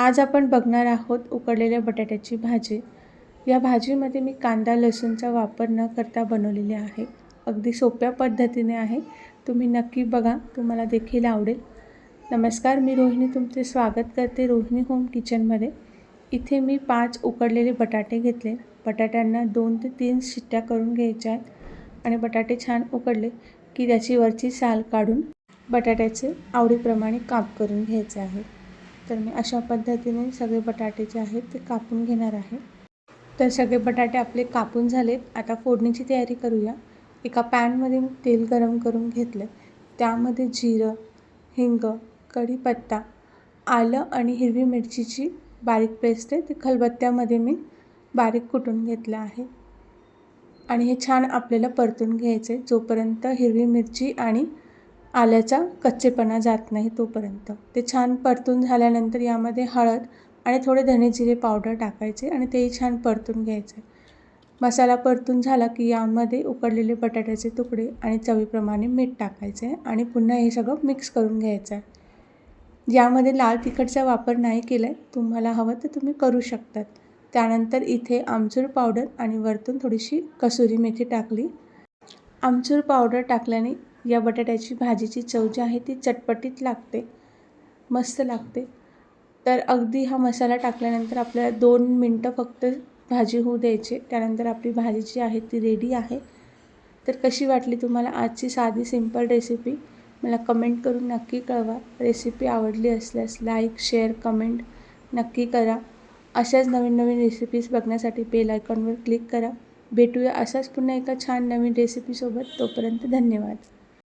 आज आपण बघणार आहोत उकडलेल्या बटाट्याची भाजी. या भाजीमध्ये मी कांदा लसूणचा वापर न करता बनवलेली आहे. अगदी सोप्या पद्धतीने आहे. तुम्ही नक्की बघा तुम्हाला देखील आवडेल. नमस्कार मी रोहिणी. तुमचे स्वागत करते रोहिणी होम किचनमध्ये. इथे मी पाच उकडलेले बटाटे घेतले. बटाट्यांना दोन ते तीन शिट्ट्या करून घ्यायच्या आहेत आणि बटाटे छान उकडले की त्याची वरची साल काढून बटाट्याचे आवडीप्रमाणे काप करून घ्यायचे आहे. तर मी अशा पद्धतीने सगळे बटाटे जे आहेत ते कापून घेणार आहे. तर सगळे बटाटे आपले कापून झालेत. आता फोडणीची तयारी करूया. एका पॅनमध्ये मी तेल गरम करून घेतलं त्यामध्ये जिरं हिंग कढीपत्ता आलं आणि हिरवी मिरचीची बारीक पेस्ट आहे. ते खलबत्त्यामध्ये मी बारीक कुटून घेतलं आहे. आणि हे छान आपल्याला परतून घ्यायचं आहे जोपर्यंत हिरवी मिरची आणि आल्याचा कच्चेपणा जात नाही तोपर्यंत. ते छान परतून झाल्यानंतर यामध्ये हळद आणि थोडे धने जिरे पावडर टाकायचे आणि तेही छान परतून घ्यायचे. मसाला परतून झाला की यामध्ये उकडलेले बटाट्याचे तुकडे आणि चवीप्रमाणे मीठ टाकायचे आणि पुन्हा हे सगळं मिक्स करून घ्यायचं. आहे यामध्ये लाल तिखटचा वापर नाही केला आहे तुम्हाला हवं तर तुम्ही करू शकतात. त्यानंतर इथे आमचूर पावडर आणि वरतून थोडीशी कसुरी मेथी टाकली. आमचूर पावडर टाकल्याने या बटाट्याची भाजीची चव जी आहे ती चटपटीत लागते मस्त लागते. तर अगदी हा मसाला टाकल्यानंतर आपल्याला दोन मिनटं फक्त भाजी होऊ द्यायची. त्यानंतर आपली भाजी जी आहे ती रेडी आहे. तर कशी वाटली तुम्हाला आजची साधी सिंपल रेसिपी मला कमेंट करून नक्की कळवा. रेसिपी आवडली असल्यास लाईक शेअर कमेंट नक्की करा. अशाच नवीन नवीन रेसिपीज बघण्यासाठी बेल आयकॉनवर क्लिक करा. भेटूया असाच पुन्हा एका छान नवीन रेसिपीसोबत तोपर्यंत धन्यवाद.